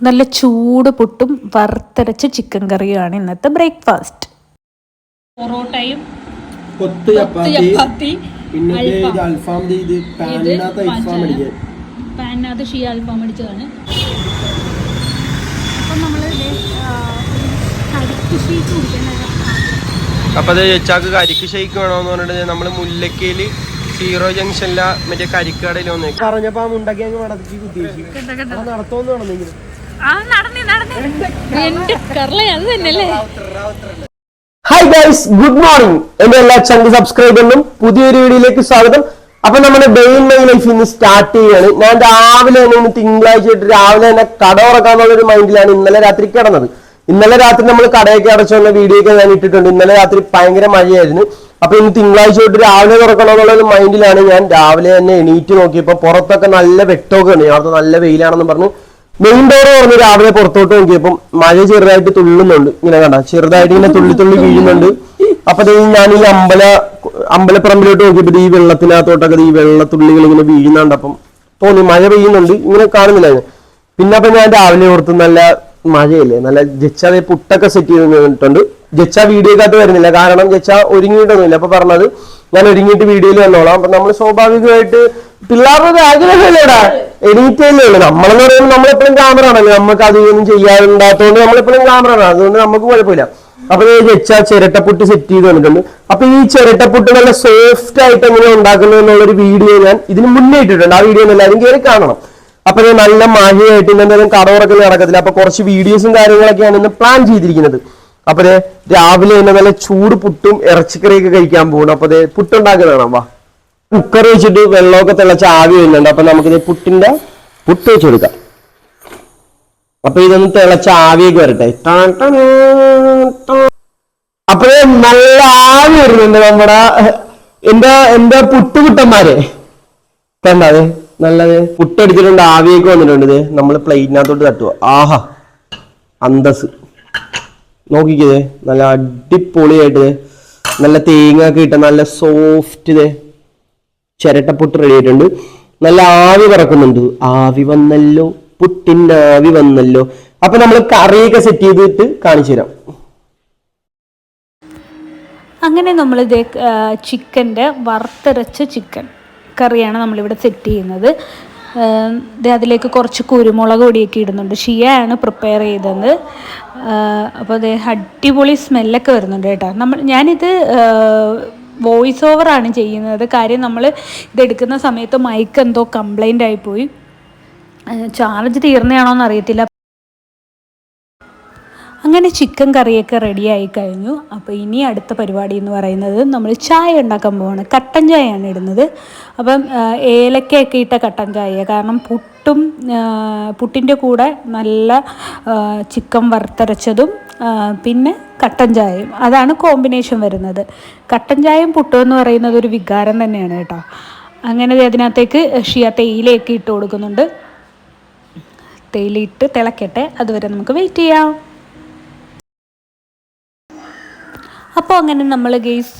നല്ല ചൂട് പുട്ടും വറുത്തരച്ച ചിക്കൻ കറിയുമാണ് ഇന്നത്തെ ബ്രേക്ക്ഫാസ്റ്റ് പൊറോട്ടയും കൊത്ത് ചപ്പാത്തി ചപ്പാത്തി പിന്നെ അൽഫാം. ഇത് പാനിനകത്ത് അൽഫാം. അടിക്കാൻ പാനിനകത്ത് ഷീ അൽഫാം അടിച്ചതാണ്. അപ്പൊ അത് ചേച്ചാക്ക് കരിക്ക് ഷെയ്ക്ക് വേണോന്ന് പറഞ്ഞിട്ട് നമ്മൾ മുല്ലക്കയിൽ സീറോ ജംഗ്ഷനിലെ മറ്റേ കരിക്കടയിൽ വന്നേക്കും. പറഞ്ഞപ്പോ ആ മുണ്ടക്കി അങ്ങ് നടത്തി നടത്തോന്ന് നടന്നെങ്കിലും ഹായ് ഗൈസ് ഗുഡ് മോർണിംഗ് എന്റെ എല്ലാ ചങ്ക് സബ്സ്ക്രൈബറിനും പുതിയൊരു വീഡിയോയിലേക്ക് സ്വാഗതം. അപ്പൊ നമ്മുടെ ഡേ മൈ ലൈഫ് ഇന്ന് സ്റ്റാർട്ട് ചെയ്യാണ് ഞാൻ രാവിലെ തന്നെ ഇന്ന് തിങ്കളാഴ്ച ആയിട്ട് രാവിലെ തന്നെ കട ഉറക്കാന്നുള്ള ഒരു മൈൻഡിലാണ് ഇന്നലെ രാത്രി കിടന്നത്. ഇന്നലെ രാത്രി നമ്മൾ കടയൊക്കെ അടച്ചുള്ള വീഡിയോ ഒക്കെ ഞാൻ ഇട്ടിട്ടുണ്ട്. ഇന്നലെ രാത്രി ഭയങ്കര മഴയായിരുന്നു. അപ്പൊ ഇന്ന് തിങ്കളാഴ്ച തൊട്ട് രാവിലെ തുറക്കണമെന്നുള്ള ഒരു മൈൻഡിലാണ് ഞാൻ രാവിലെ തന്നെ എണീറ്റ് നോക്കിയപ്പോ പുറത്തൊക്കെ നല്ല വെട്ടമൊക്കെ ഉണ്ട്. അവിടുത്തെ നല്ല വെയിലാണെന്ന് പറഞ്ഞു. മെയിൻ ഡോർ തുറന്ന് രാവിലെ പുറത്തോട്ട് നോക്കിയപ്പം മഴ ചെറുതായിട്ട് തുള്ളുന്നുണ്ട്. ഇങ്ങനെ കണ്ട? ചെറുതായിട്ട് ഇങ്ങനെ തുള്ളി തുള്ളി വീഴുന്നുണ്ട്. അപ്പൊ ഞാൻ ഈ അമ്പല അമ്പലപ്പറമ്പിലോട്ട് നോക്കിയപ്പോ ഈ വെള്ളത്തിനകത്തോട്ടൊക്കെ ഈ വെള്ളത്തുള്ളികൾ ഇങ്ങനെ വീഴുന്നുണ്ട്. അപ്പം തോന്നി മഴ പെയ്യുന്നുണ്ട്. ഇങ്ങനെ കാണുന്നില്ല പിന്നെ അപ്പൊ ഞാൻ രാവിലെ ഓർത്ത് നല്ല മഴയല്ലേ? നല്ല ജച്ച പുട്ടൊക്കെ സെറ്റ് ചെയ്ത് നിന്നിട്ടുണ്ട് ജച്ച വീഡിയോക്കകത്ത് വരുന്നില്ല. കാരണം ജച്ച ഒരുങ്ങിയിട്ടൊന്നുമില്ല. അപ്പൊ പറഞ്ഞത് ഞാൻ ഒരുങ്ങിയിട്ട് വീഡിയോയിൽ വന്നോളാം അപ്പൊ നമ്മൾ സ്വാഭാവികമായിട്ട് പിള്ളേരുടെ ആഗ്രഹമല്ലേടാ എണീറ്റല്ലേ ഉള്ളൂ. നമ്മളെന്ന് പറയുമ്പോൾ നമ്മളെപ്പോഴും ക്യാമറ ആണല്ലോ. നമുക്ക് അധികം ചെയ്യാറുണ്ടാത്തതുകൊണ്ട് നമ്മളെപ്പോഴും ക്യാമറ ആണ്. അതുകൊണ്ട് നമുക്ക് കുഴപ്പമില്ല. അപ്പൊ ഈ വെച്ച ചിരട്ടപ്പുട്ട് സെറ്റ് ചെയ്ത് വന്നിട്ടുണ്ട്. അപ്പൊ ഈ ചിരട്ടപ്പുട്ട് നല്ല സോഫ്റ്റ് ആയിട്ട് എങ്ങനെ ഉണ്ടാക്കുന്നത് എന്നുള്ളൊരു വീഡിയോ ഞാൻ ഇതിന് മുന്നേ ഇട്ടിട്ടുണ്ട്. ആ വീഡിയോ എല്ലാവരും കയറി കാണണം. അപ്പൊ ഞാൻ നല്ല മാഹിയായിട്ട് ഇന്ന് എന്തായാലും കട നടക്കത്തില്ല. അപ്പൊ കുറച്ച് വീഡിയോസും കാര്യങ്ങളൊക്കെയാണ് ഇന്ന് പ്ലാൻ ചെയ്തിരിക്കുന്നത്. അപ്പൊ രാവിലെ തന്നെ നല്ല ചൂട് പുട്ടും ഇറച്ചിക്കറിയൊക്കെ കഴിക്കാൻ പോകണം അപ്പൊ പുട്ടുണ്ടാക്കുന്നതാണ്? വാ. കുക്കർ വെച്ചിട്ട് വെള്ളമൊക്കെ തിളച്ച ആവി വരുന്നുണ്ട്. അപ്പൊ നമുക്കിത് പുട്ടിന്റെ പുട്ട് വെച്ചെടുക്കാം അപ്പൊ ഇതൊന്ന് തിളച്ച ആവിയൊക്കെ വരട്ടെ. അപ്പഴേ നല്ല ആവി വരുന്നുണ്ട് നമ്മുടെ എന്റെ എന്റെ പുട്ടുകുട്ടന്മാരെ കണ്ടത് നല്ലത് പുട്ടടിച്ചിട്ടുണ്ട് ആവിയൊക്കെ വന്നിട്ടുണ്ട് ഇത് നമ്മൾ പ്ലേറ്റിനകത്തോട്ട് തട്ടുക ആഹാ. അന്തസ് നോക്കിക്കേ നല്ല അടിപൊളിയായിട്ട് നല്ല തേങ്ങ ഒക്കെ നല്ല സോഫ്റ്റ് ഇതേ ചിരട്ടപ്പൊട്ട് റെഡി ആയിട്ടുണ്ട്. നല്ല ആവി പറക്കുന്നുണ്ട്. ആവി വന്നല്ലോ പുട്ടിന്റെ ആവി വന്നല്ലോ. അപ്പൊ നമ്മൾ കറിയൊക്കെ സെറ്റ് ചെയ്തിട്ട് കാണിച്ചു തരാം. അങ്ങനെ നമ്മൾ ഇത് ചിക്കന്റെ വറുത്തരച്ച ചിക്കൻ കറിയാണ് നമ്മളിവിടെ സെറ്റ് ചെയ്യുന്നത്. അതിലേക്ക് കുറച്ച് കുരുമുളക് പൊടിയൊക്കെ ഇടുന്നുണ്ട്. ഷിയാണ് പ്രിപ്പയർ ചെയ്തത്. അപ്പോൾ അത് അടിപൊളി സ്മെല്ലൊക്കെ വരുന്നുണ്ട് കേട്ടോ. നമ്മൾ ഞാനിത് വോയിസ് ഓവറാണ് ചെയ്യുന്നത്. കാര്യം നമ്മൾ ഇതെടുക്കുന്ന സമയത്ത് മൈക്ക് എന്തോ കംപ്ലൈന്റ് ആയിപ്പോയി ചാർജ് തീർന്നതാണോ എന്ന് അറിയത്തില്ല. അങ്ങനെ ചിക്കൻ കറിയൊക്കെ റെഡിയായി കഴിഞ്ഞു. അപ്പോൾ ഇനി അടുത്ത പരിപാടി എന്ന് പറയുന്നത് നമ്മൾ ചായ ഉണ്ടാക്കാൻ പോവാണ്. കട്ടൻ ചായയാണ് ഇടുന്നത്. അപ്പം ഏലക്കയൊക്കെ ഇട്ട കട്ടൻ ചായ കാരണം പുട്ടും പുട്ടിന്റെ കൂടെ നല്ല ചിക്കൻ വറുത്തരച്ചതും പിന്നെ കട്ടൻ ചായയും. അതാണ് കോമ്പിനേഷൻ വരുന്നത്. കട്ടൻ ചായയും പുട്ടും എന്ന് പറയുന്നത് ഒരു വികാരം തന്നെയാണ് കേട്ടോ. അങ്ങനെ അതിനകത്തേക്ക് ഷിയ തേയിലയൊക്കെ ഇട്ട് കൊടുക്കുന്നുണ്ട്. തേയില ഇട്ട് തിളക്കട്ടെ. അതുവരെ നമുക്ക് വെയിറ്റ് ചെയ്യാം. അപ്പോൾ അങ്ങനെ നമ്മൾ ഗെയ്സ്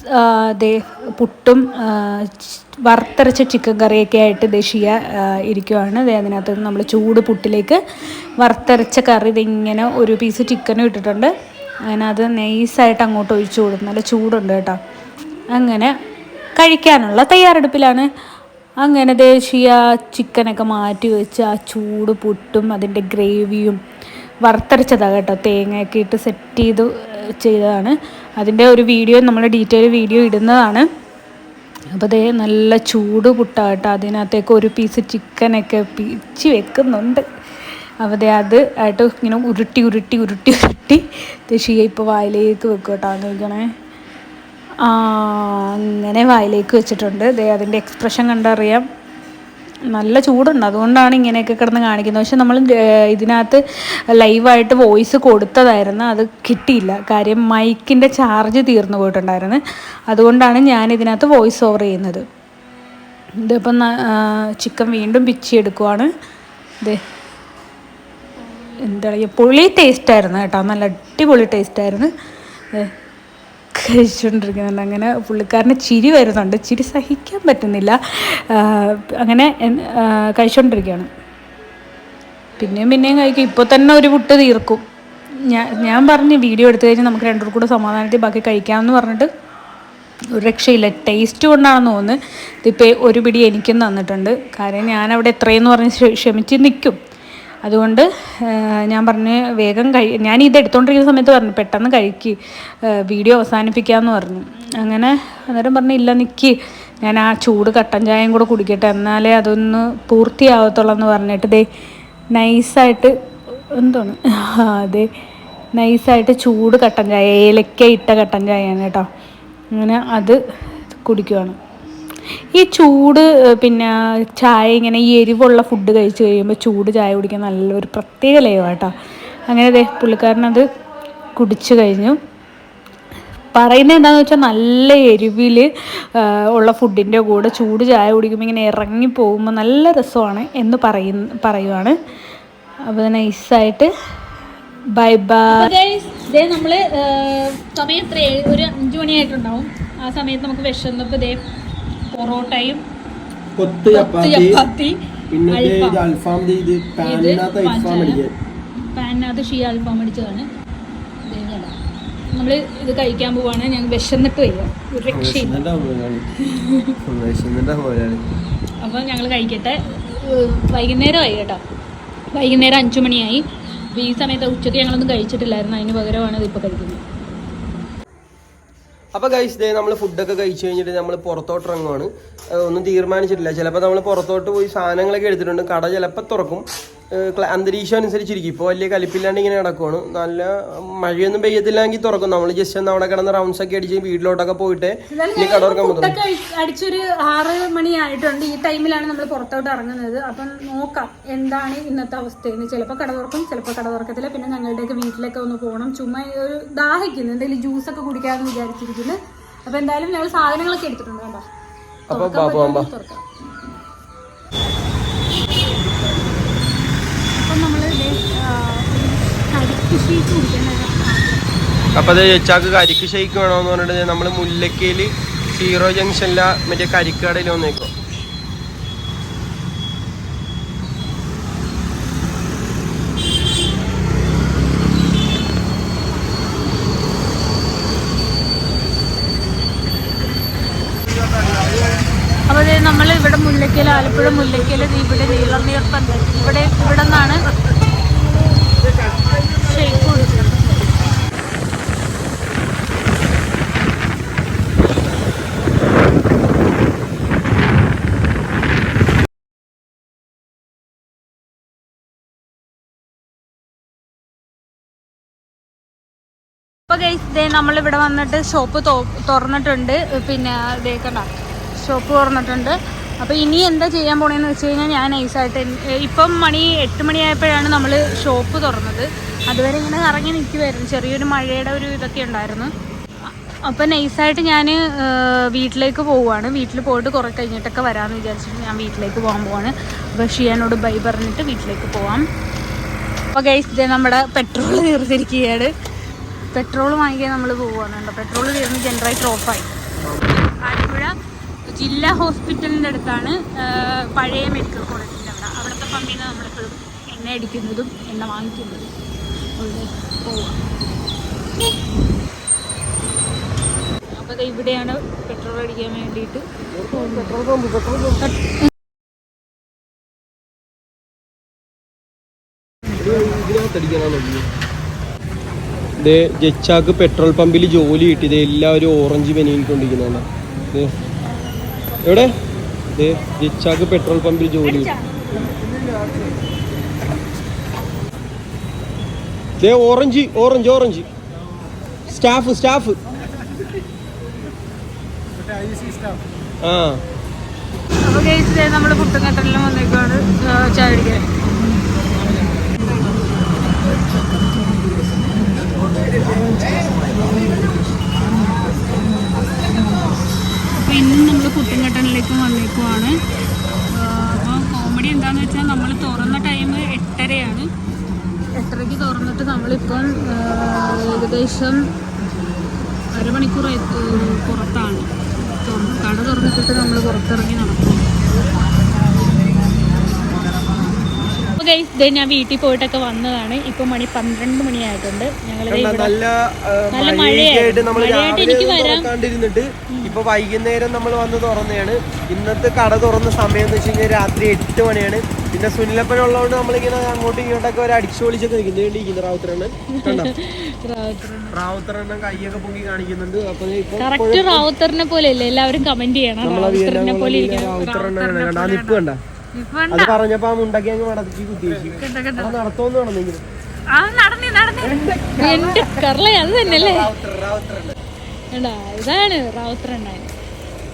ദേ പുട്ടും വറുത്തരച്ച ചിക്കൻ കറിയൊക്കെ ആയിട്ട് ദേശീയ ഇരിക്കുവാണ്. അതിനകത്ത് നമ്മൾ ചൂട് പുട്ടിലേക്ക് വറുത്തരച്ച കറി ഇതിങ്ങനെ ഒരു പീസ് ചിക്കനും ഇട്ടിട്ടുണ്ട്. അങ്ങനെ അത് നൈസായിട്ട് അങ്ങോട്ട് ഒഴിച്ചു കൊടുക്കും നല്ല ചൂടുണ്ട് കേട്ടോ. അങ്ങനെ കഴിക്കാനുള്ള തയ്യാറെടുപ്പിലാണ്. അങ്ങനെ ദേശീയ ചിക്കനൊക്കെ മാറ്റി വെച്ച് ആ ചൂട് പുട്ടും അതിന്റെ ഗ്രേവിയും വറുത്തരച്ചതാണ് കേട്ടോ. തേങ്ങയൊക്കെ ഇട്ട് സെറ്റ് ചെയ്ത് ചെയ്തതാണ്. അതിന്റെ ഒരു വീഡിയോ നമ്മൾ ഡീറ്റെയിൽ വീഡിയോ ഇടുന്നതാണ്. അപ്പോൾ ദേ നല്ല ചൂട് പുട്ടാട്ടോ. അതിനകത്തേക്ക് ഒരു പീസ് ചിക്കനൊക്കെ പിച്ച് വെക്കുന്നുണ്ട്. അപ്പോൾ ദേ അത് ആയിട്ട് ഇങ്ങനെ ഉരുട്ടി ഉരുട്ടി ഉരുട്ടി ഉരുട്ടി ദേശീയ ഇപ്പോൾ വായിലേക്ക് വെക്കും കേട്ടോ. നോക്കണേ ആ അങ്ങനെ വായിലേക്ക് വെച്ചിട്ടുണ്ട്. ദേ അതിന്റെ എക്സ്പ്രഷൻ കണ്ടറിയാം. നല്ല ചൂടുണ്ട്. അതുകൊണ്ടാണ് ഇങ്ങനെയൊക്കെ കിടന്ന് കാണിക്കുന്നത്. പക്ഷെ നമ്മൾ ഇതിനകത്ത് ലൈവായിട്ട് വോയിസ് കൊടുത്തതായിരുന്നു. അത് കിട്ടിയില്ല. കാര്യം മൈക്കിന്റെ ചാർജ് തീർന്നു പോയിട്ടുണ്ടായിരുന്നു. അതുകൊണ്ടാണ് ഞാൻ ഇതിനകത്ത് വോയിസ് ഓവർ ചെയ്യുന്നത്. ഇതിപ്പം ചിക്കൻ വീണ്ടും പിച്ചിയെടുക്കുവാണ് ഇത് എന്താ പറയുക പൊളി ടേസ്റ്റായിരുന്നു കേട്ടോ. നല്ല അടിപൊളി ടേസ്റ്റായിരുന്നു കഴിച്ചുകൊണ്ടിരിക്കുന്നുണ്ട്. അങ്ങനെ പുള്ളിക്കാരന് ചിരി വരുന്നുണ്ട്. ചിരി സഹിക്കാൻ പറ്റുന്നില്ല. അങ്ങനെ കഴിച്ചുകൊണ്ടിരിക്കുകയാണ്. പിന്നെയും പിന്നെയും കഴിക്കും. ഇപ്പോൾ തന്നെ ഒരു പുട്ട് തീർക്കും. ഞാൻ ഞാൻ പറഞ്ഞു വീഡിയോ എടുത്തു കഴിഞ്ഞാൽ നമുക്ക് രണ്ടു കൂടെ സമാധാനത്തിൽ ബാക്കി കഴിക്കാമെന്ന് പറഞ്ഞിട്ട് ഒരു രക്ഷയില്ല. ടേസ്റ്റ് കൊണ്ടാണെന്ന് തോന്നുന്നു. ഇതിപ്പോൾ ഒരു പിടി എനിക്കും തന്നിട്ടുണ്ട്. കാര്യം ഞാനവിടെ എത്രയെന്ന് പറഞ്ഞ് ക്ഷ- ക്ഷമിച്ച് നിൽക്കും. അതുകൊണ്ട് ഞാൻ പറഞ്ഞ് വേഗം കഴി ഞാൻ ഇത് എടുത്തുകൊണ്ടിരിക്കുന്ന സമയത്ത് പറഞ്ഞു പെട്ടെന്ന് കഴിക്ക് വീഡിയോ അവസാനിപ്പിക്കാമെന്ന് പറഞ്ഞു. അങ്ങനെ അന്നേരം പറഞ്ഞു ഇല്ല നിൽക്കി ഞാൻ ആ ചൂട് കട്ടൻ ചായയും കൂടെ കുടിക്കട്ടെ. എന്നാലേ അതൊന്ന് പൂർത്തിയാവത്തുള്ളൂ പറഞ്ഞിട്ട് ദേ നൈസായിട്ട് എന്താണ്? അതെ നൈസായിട്ട് ചൂട് കട്ടൻ ചായ ഏലക്ക ഇട്ട കട്ടൻ ചായയാണ് കേട്ടോ. അങ്ങനെ അത് കുടിക്കുവാണ്. ഈ ചൂട് പിന്നെ ചായ ഇങ്ങനെ ഈ എരിവുള്ള ഫുഡ് കഴിച്ച് കഴിയുമ്പോൾ ചൂട് ചായ കുടിക്കാൻ നല്ലൊരു പ്രത്യേക ലയമാണ് അങ്ങനെ അതെ പുള്ളിക്കാരനത് കുടിച്ചു കഴിഞ്ഞു. പറയുന്നത് എന്താണെന്ന് വെച്ചാൽ നല്ല എരിവിൽ ഉള്ള ഫുഡിന്റെ കൂടെ ചൂട് ചായ കുടിക്കുമ്പോൾ ഇങ്ങനെ ഇറങ്ങി പോകുമ്പോൾ നല്ല രസമാണ് എന്ന് പറയുന്ന പറയുവാണ്. അപ്പോൾ നൈസായിട്ട് ബൈ ബൈ ഇതേ നമ്മൾ ആ, സമയം ഒരു അഞ്ചു മണിയായിട്ടുണ്ടാവും. ആ സമയത്ത് നമുക്ക് വിശന്നപ്പോ ഇതേ പൊറോട്ടയും കൊത്ത് ചപ്പാത്തി പിന്നെ ഇത് അൽഫാം. ഇത് ഇത് ഇത് ഇത് പാനിനകത്ത് അൽഫാം. അടിക്കാൻ പാനിനകത്ത് ഷീ അൽഫാം അടിച്ചതാണ് ദേ ഇതാ. ഇത് കഴിക്കാൻ പോവാണ്. ഞങ്ങൾ വിശന്നിട്ട് വയ്യ അപ്പോൾ ഞങ്ങൾ കഴിക്കട്ടെ. വൈകുന്നേരം വൈകുന്നേരമായി കേട്ടോ. വൈകുന്നേരം അഞ്ചു മണിയായി അപ്പോൾ ഈ സമയത്ത് ഉച്ചയ്ക്ക് ഞങ്ങളൊന്നും കഴിച്ചിട്ടില്ലായിരുന്നു. അതിന് പകരമാണ് ഇതിപ്പോൾ കഴിക്കുന്നത്. അപ്പൊ ഗൈസ് ദേ നമ്മൾ ഫുഡൊക്കെ കഴിച്ചു കഴിഞ്ഞിട്ട് നമ്മൾ പുറത്തോട്ട് ഇറങ്ങുവാണ്. ഒന്നും തീരുമാനിച്ചിട്ടില്ല. ചിലപ്പോൾ നമ്മൾ പുറത്തോട്ട് പോയി സാധനങ്ങളൊക്കെ എടുത്തിട്ടുണ്ട്. കട ചിലപ്പോൾ തുറക്കും. അന്തരീക്ഷം അനുസരിച്ചിരിക്കും. ഇപ്പോൾ വലിയ കലിപ്പില്ലാണ്ട് ഇങ്ങനെ കിടക്കുവാണ് നല്ല മഴയൊന്നും പെയ്യത്തില്ലെങ്കിൽ തുറക്കും. നമ്മൾ ജസ്റ്റ് ഒന്ന് അവിടെ കിടന്ന് റൗണ്ട്സ് ഒക്കെ അടിച്ച് വീട്ടിലോട്ടൊക്കെ പോയിട്ട് ഇനി കട തുറക്കാൻ പോകുന്നത് അടിച്ചൊരു ആറ് മണിയായിട്ടുണ്ട് ഈ ടൈമിലാണ് നമ്മൾ പുറത്തോട്ട് ഇറങ്ങുന്നത്. അപ്പം നോക്കാം എന്താണ് ഇന്നത്തെ അവസ്ഥയെന്ന്. ചിലപ്പോൾ കട തുറക്കും ചിലപ്പോൾ കട തുറക്കത്തില്ല. പിന്നെ ഞങ്ങളുടെയൊക്കെ വീട്ടിലൊക്കെ ഒന്ന് പോകണം. ചുമ്മാ ഒരു ദാഹിക്കുന്നു. എന്തെങ്കിലും ജ്യൂസൊക്കെ കുടിക്കാമെന്ന് വിചാരിച്ചിരിക്കുന്നു. അപ്പം എന്തായാലും ഞങ്ങൾ സാധനങ്ങളൊക്കെ എടുത്തിട്ടുണ്ട് കേട്ടോ. അപ്പൊ കരിക്ക് ഷീറ്റ് കുടിക്കുന്നത് അപ്പൊ അത് ചേച്ചാക്ക് കരിക്ക് ഷെയ്ക്ക് വേണമെന്ന് പറഞ്ഞിട്ട് നമ്മൾ മുല്ലക്കയിൽ സീറോ ജംഗ്ഷനിലെ മറ്റേ കരിക്കടയിൽ വന്നേക്കോ അപ്പോൾ നമ്മൾ ഇവിടെ മുല്ലക്കൽ ആലപ്പുഴ മുല്ലക്കൽ ഇവിടെ നീളം നീർപ്പുണ്ട് ഇവിടെ ഇവിടെ നിന്നാണ് ഷെയ്ക്ക് കുടിച്ചത് നമ്മൾ നമ്മളിവിടെ വന്നിട്ട് ഷോപ്പ് തുറന്നിട്ടുണ്ട്. പിന്നെ ദേ കണ്ട ഷോപ്പ് തുറന്നിട്ടുണ്ട്. അപ്പോൾ ഇനി എന്താ ചെയ്യാൻ പോണേന്ന് വെച്ച് കഴിഞ്ഞാൽ ഞാൻ നൈസായിട്ട് ഇപ്പം മണി എട്ട് മണിയായപ്പോഴാണ് നമ്മൾ ഷോപ്പ് തുറന്നത്. അതുവരെ ഇങ്ങനെ ഇറങ്ങി നിൽക്കുമായിരുന്നു ചെറിയൊരു മഴയുടെ ഒരു ഇതൊക്കെ ഉണ്ടായിരുന്നു. അപ്പം നൈസായിട്ട് ഞാൻ വീട്ടിലേക്ക് പോവുകയാണ് വീട്ടിൽ പോയിട്ട് കുറേ കഴിഞ്ഞിട്ടൊക്കെ വരാമെന്ന് വിചാരിച്ചിട്ട് ഞാൻ വീട്ടിലേക്ക് പോകാൻ പോവാണ്. അപ്പോൾ ഷിയാനോട് ബൈ പറഞ്ഞിട്ട് വീട്ടിലേക്ക് പോവാം. അപ്പോൾ ഗൈസ് നമ്മുടെ പെട്രോൾ തീർത്തിരിക്കുകയാണ്. പെട്രോൾ വാങ്ങിക്കാൻ നമ്മൾ പോവുകയാണ് പെട്രോൾ തീർന്ന് ജനറേറ്റർ ഓഫായി. ആലപ്പുഴ ജില്ലാ ഹോസ്പിറ്റലിന്റെ അടുത്താണ് പഴയ മെഡിക്കൽ കോളേജിന്റെ അവിടെ. അവിടുത്തെ പമ്പിൽ നിന്ന് നമ്മളെപ്പോഴും എണ്ണ അടിക്കുന്നതും എണ്ണ വാങ്ങിക്കുന്നതും പോവാം. അപ്പോൾ ഇവിടെയാണ് പെട്രോൾ അടിക്കാൻ വേണ്ടിയിട്ട് പെട്രോൾ പമ്പ് പെട്രോൾ ദേ ജച്ചാക്ക് പെട്രോൾ പമ്പിൽ ജോലി കിട്ടി. ദേ എല്ലാവരും ഓറഞ്ച് പനിക്കൊണ്ടിരിക്കുന്നതാണ് ദേ. എവിടെ? ഇത് ജച്ചാക്ക് പെട്രോൾ പമ്പിൽ ജോലി കിട്ടി. ദേ orange orange orange. Staff staff. ആ. നമ്മൾ പുട്ടുകട്ടലിലും വന്നേക്കാണ് ചായ അടിക്കാൻ അപ്പോൾ ഇന്നും നമ്മൾ പുട്ടുംകട്ടലിലേക്കും വന്നേക്കുവാണ് അപ്പോൾ കോമഡി എന്താണെന്ന് വെച്ചാൽ നമ്മൾ തുറന്ന ടൈം എട്ടരയാണ് എട്ടരയ്ക്ക് തുറന്നിട്ട് നമ്മളിപ്പം ഏകദേശം അരമണിക്കൂർ പുറത്താണ്. കട തുറന്നിട്ടിട്ട് നമ്മൾ പുറത്തിറങ്ങി നടക്കും ഗൈസ് ഇത് ഞാൻ വീട്ടിൽ പോയിട്ടൊക്കെ വന്നതാണ്. ഇപ്പൊ മണി പന്ത്രണ്ട് മണിയായിട്ടുണ്ട്. ഞങ്ങൾ നല്ല നല്ല മഴയൊക്കെ നമ്മൾ മഴയായിട്ട് എനിക്ക് ഒന്നും വരാം. തുറക്കാണ്ടിരുന്നിട്ട് ഇപ്പൊ വൈകുന്നേരം നമ്മൾ വന്ന് തുറന്നതാണ്. ഇന്നത്തെ കട തുറന്ന സമയം എന്ന് വെച്ച് കഴിഞ്ഞാൽ രാത്രി എട്ട് മണിയാണ്. പിന്നെ സുനിലപ്പൻ ഉള്ളതുകൊണ്ട് നമ്മളിങ്ങനെ അങ്ങോട്ടും ഇങ്ങോട്ടൊക്കെ ഒരു അടിച്ചു പൊളിച്ചൊക്കെ നിൽക്കുന്നത് കണ്ടോ? റാവുത്തറണ്ണൻ കൈയൊക്കെ പൊങ്ങി കാണിക്കുന്നുണ്ട്. അപ്പൊ ദേ ഇപ്പൊ കറക്റ്റ് റാവുത്തറിനെ പോലെ അല്ലേ എല്ലാവരും കമന്റ് ചെയ്യണം. നമ്മളെ റാവുത്തറിനെ പോലെ വീരനെ ഇരിക്കണം. റാവുത്തറണ്ണനാണ് കണ്ട? ആ നിപ്പ് കണ്ട? അത് പറഞ്ഞപ്പോ ആ മുണ്ടക്കി അങ്ങ് മടക്കി കുത്തിയേച്ചു നടത്തോന്ന് നടന്നെങ്കിലും എന്റെ കറളെ അത് തന്നെയല്ലേ? എടാ ഇതാണ് റാവുത്തർ ഉണ്ടായത്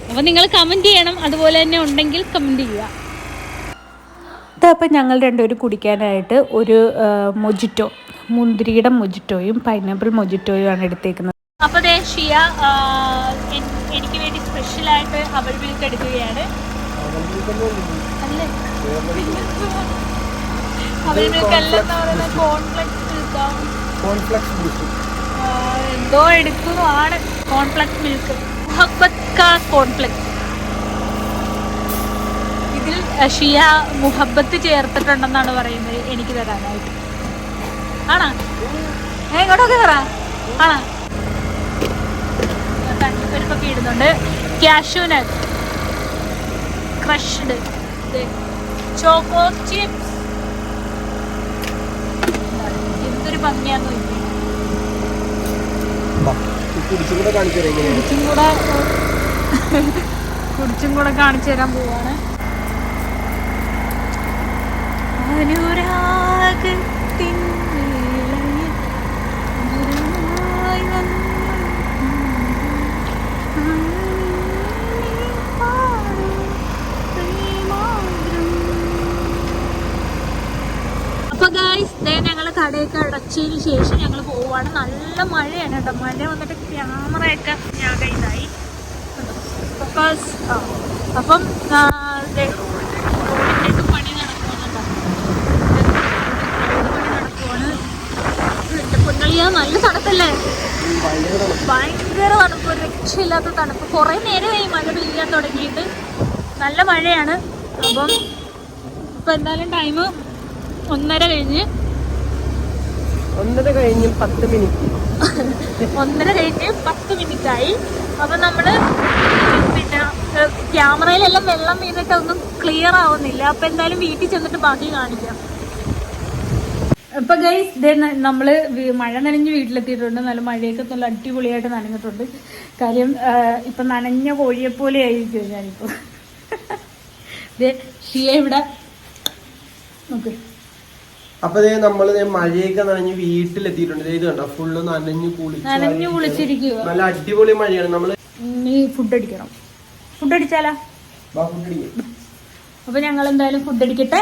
അപ്പൊ നിങ്ങൾ കമന്റ് ചെയ്യണം അതുപോലെ തന്നെ ഉണ്ടെങ്കിൽ കമന്റ് ചെയ്യുക. അപ്പം ഞങ്ങൾ രണ്ടുപേരും കുടിക്കാനായിട്ട് ഒരു മൊജിറ്റോ മുന്തിരിയുടെ മൊജിറ്റോയും പൈനാപ്പിൾ മൊജിറ്റോയും ആണ് എടുത്തേക്കുന്നത്. അപ്പോൾ ദേ ഷിയ എനിക്ക് വേണ്ടി സ്പെഷ്യലായിട്ട് അവൾ മിൽക്ക് എടുക്കുകയാണ്. അല്ലേ? അവൾ മിൽക്ക് അല്ല എന്താ പറയുന്നത് കോൺഫ്ലക്സ് മിൽക്കാണ് കോൺഫ്ലക്സ് എന്തോ എടുക്കുന്നതാണ് കോൺഫ്ലക്സ് മിൽക്ക് മുഹബത് കാ കോൺഫ്ലക്സ് ഇതിൽ ഷിയ മുഹബത്ത് ചേർത്തിട്ടുണ്ടെന്നാണ് പറയുന്നത് എനിക്ക് തരാനായിട്ട്. ആണാ? ഏ ഇങ്ങോട്ടൊക്കെ തറ ആണാ? തണ്ണിപ്പരിപ്പൊക്കെ ഇടുന്നുണ്ട്. കാഷ്യൂനട്ട് ക്രഷ്ഡ് ചോക്കോ ചിപ്സ് എന്തൊരു ഭംഗിയാന്ന് നോക്കി കുടിച്ചും കൂടെ കാണിച്ചു തരാം എങ്ങനെയാണ് കുടിച്ചും കൂടെ കുടിച്ചും കൂടെ കാണിച്ചു തരാൻ പോവാണ്. അനുരാഗത്തിൻ ഗായ്സ് ദേ ഞങ്ങൾ കടയൊക്കെ അടച്ചതിന് ശേഷം ഞങ്ങൾ പോവാണ്. നല്ല മഴയാണ് കേട്ടോ. മഴ വന്നിട്ട് ക്യാമറയൊക്കെ ഞാൻ ഇതായി. ബിക്കോസ് അപ്പം റോഡിന്റെയൊക്കെ പണി നടക്കുന്നുണ്ടോ നടക്കുവാണ്. നല്ല തണുപ്പല്ലേ? ഭയങ്കര തണുപ്പ്. രക്ഷയില്ലാത്ത തണുപ്പ്. കുറേ നേരമായി മഴ പെയ്യാൻ തുടങ്ങിയിട്ട്. നല്ല മഴയാണ്. അപ്പം ഇപ്പം എന്തായാലും ടൈം ഒന്നര കഴിഞ്ഞ് ഒന്നര കഴിഞ്ഞ് പത്ത് മിനിറ്റ് ഒന്നര കഴിഞ്ഞ് പത്ത് മിനിറ്റ് ആയി. അപ്പൊ നമ്മൾ പിന്നെ ക്യാമറയിലെല്ലാം വെള്ളം വീണിട്ട് ഒന്നും ക്ലിയർ ആവുന്നില്ല. അപ്പൊ എന്തായാലും വീട്ടിൽ ചെന്നിട്ട് ബാക്കി കാണിക്കാം. ഇപ്പൊ ഗൈസ് നമ്മൾ മഴ നനഞ്ഞ് വീട്ടിലെത്തിയിട്ടുണ്ട്. നല്ല മഴയൊക്കെ നല്ല അടിപൊളിയായിട്ട് നനഞ്ഞിട്ടുണ്ട്. കാര്യം ഇപ്പൊ നനഞ്ഞ കോഴിയെ പോലെ ആയിരിക്കും ഞാനിപ്പോ. ദേ ഷിയ ഇവിടെ. നോക്ക്. അപ്പൊ ദേ നമ്മൾ മഴയൊക്കെ നനഞ്ഞ് വീട്ടിലെത്തിയിട്ടുണ്ട്. ഇത് കണ്ടോ? ഫുള്ള് നനഞ്ഞു കുളിച്ച് നല്ല അടിപൊളി മഴയാണ്. നമ്മൾ നീ ഫുഡ് അടിക്കണം. ഫുഡ് അടിച്ചാലാ? അടിക്കാം. അപ്പൊ ഞങ്ങൾ എന്തായാലും ഫുഡ് അടിക്കട്ടെ.